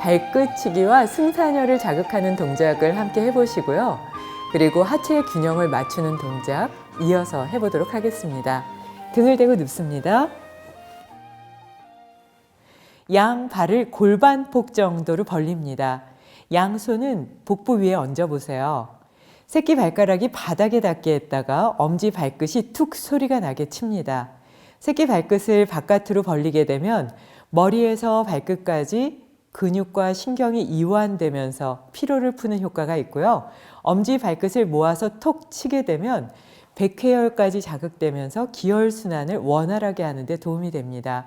발끝치기와 승산혈을 자극하는 동작을 함께 해보시고요. 그리고 하체의 균형을 맞추는 동작 이어서 해보도록 하겠습니다. 등을 대고 눕습니다. 양 발을 골반폭 정도로 벌립니다. 양손은 복부 위에 얹어보세요. 새끼 발가락이 바닥에 닿게 했다가 엄지 발끝이 툭 소리가 나게 칩니다. 새끼 발끝을 바깥으로 벌리게 되면 머리에서 발끝까지 근육과 신경이 이완되면서 피로를 푸는 효과가 있고요. 엄지 발끝을 모아서 톡 치게 되면 백회열까지 자극되면서 기혈순환을 원활하게 하는데 도움이 됩니다.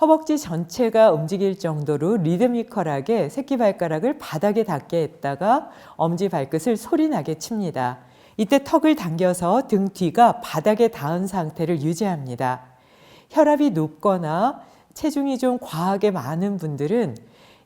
허벅지 전체가 움직일 정도로 리드미컬하게 새끼발가락을 바닥에 닿게 했다가 엄지 발끝을 소리나게 칩니다. 이때 턱을 당겨서 등 뒤가 바닥에 닿은 상태를 유지합니다. 혈압이 높거나 체중이 좀 과하게 많은 분들은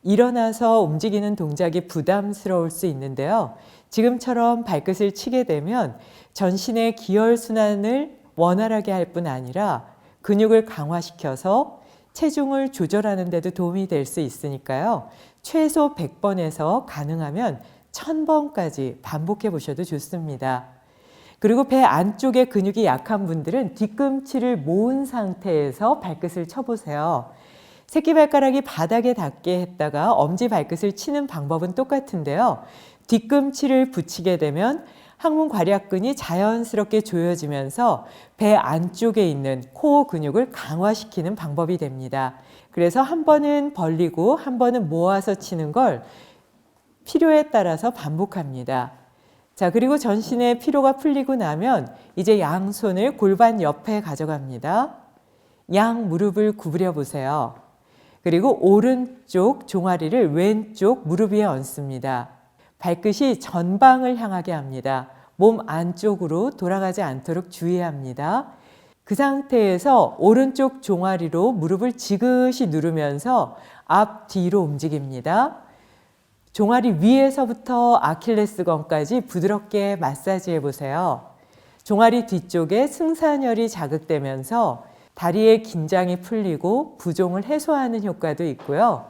일어나서 움직이는 동작이 부담스러울 수 있는데요. 지금처럼 발끝을 치게 되면 전신의 기혈순환을 원활하게 할 뿐 아니라 근육을 강화시켜서 체중을 조절하는 데도 도움이 될 수 있으니까요. 최소 100번에서 가능하면 1000번까지 반복해 보셔도 좋습니다. 그리고 배 안쪽에 근육이 약한 분들은 뒤꿈치를 모은 상태에서 발끝을 쳐보세요. 새끼발가락이 바닥에 닿게 했다가 엄지 발끝을 치는 방법은 똑같은데요. 뒤꿈치를 붙이게 되면 항문 괄약근이 자연스럽게 조여지면서 배 안쪽에 있는 코어 근육을 강화시키는 방법이 됩니다. 그래서 한 번은 벌리고 한 번은 모아서 치는 걸 필요에 따라서 반복합니다. 자, 그리고 전신의 피로가 풀리고 나면 이제 양손을 골반 옆에 가져갑니다. 양 무릎을 구부려 보세요. 그리고 오른쪽 종아리를 왼쪽 무릎 위에 얹습니다. 발끝이 전방을 향하게 합니다. 몸 안쪽으로 돌아가지 않도록 주의합니다. 그 상태에서 오른쪽 종아리로 무릎을 지그시 누르면서 앞 뒤로 움직입니다. 종아리 위에서부터 아킬레스건까지 부드럽게 마사지해 보세요. 종아리 뒤쪽에 승산혈이 자극되면서 다리의 긴장이 풀리고 부종을 해소하는 효과도 있고요.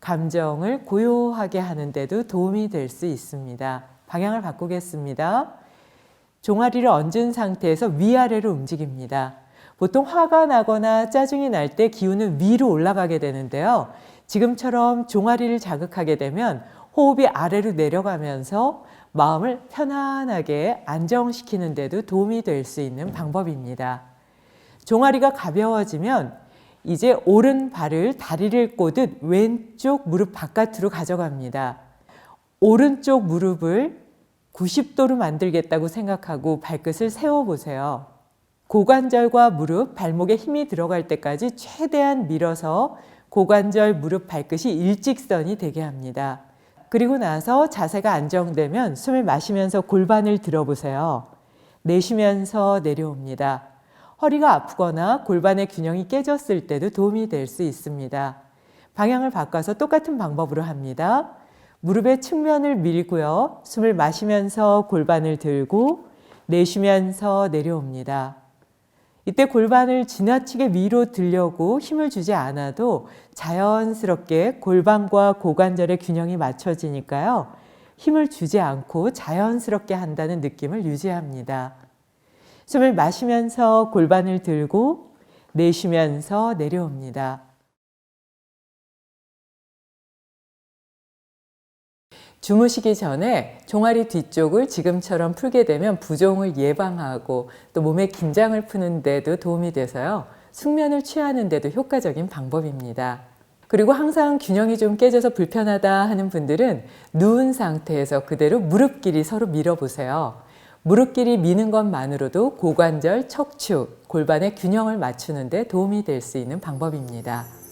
감정을 고요하게 하는데도 도움이 될 수 있습니다. 방향을 바꾸겠습니다. 종아리를 얹은 상태에서 위아래로 움직입니다. 보통 화가 나거나 짜증이 날 때 기운은 위로 올라가게 되는데요. 지금처럼 종아리를 자극하게 되면 호흡이 아래로 내려가면서 마음을 편안하게 안정시키는 데도 도움이 될 수 있는 방법입니다. 종아리가 가벼워지면 이제 오른 발을 다리를 꼬듯 왼쪽 무릎 바깥으로 가져갑니다. 오른쪽 무릎을 90도로 만들겠다고 생각하고 발끝을 세워보세요. 고관절과 무릎, 발목에 힘이 들어갈 때까지 최대한 밀어서 고관절, 무릎, 발끝이 일직선이 되게 합니다. 그리고 나서 자세가 안정되면 숨을 마시면서 골반을 들어보세요. 내쉬면서 내려옵니다. 허리가 아프거나 골반의 균형이 깨졌을 때도 도움이 될 수 있습니다. 방향을 바꿔서 똑같은 방법으로 합니다. 무릎의 측면을 밀고요. 숨을 마시면서 골반을 들고 내쉬면서 내려옵니다. 이때 골반을 지나치게 위로 들려고 힘을 주지 않아도 자연스럽게 골반과 고관절의 균형이 맞춰지니까요. 힘을 주지 않고 자연스럽게 한다는 느낌을 유지합니다. 숨을 마시면서 골반을 들고 내쉬면서 내려옵니다. 주무시기 전에 종아리 뒤쪽을 지금처럼 풀게 되면 부종을 예방하고 또 몸의 긴장을 푸는 데도 도움이 돼서요. 숙면을 취하는 데도 효과적인 방법입니다. 그리고 항상 균형이 좀 깨져서 불편하다 하는 분들은 누운 상태에서 그대로 무릎끼리 서로 밀어보세요. 무릎끼리 미는 것만으로도 고관절, 척추, 골반의 균형을 맞추는 데 도움이 될 수 있는 방법입니다.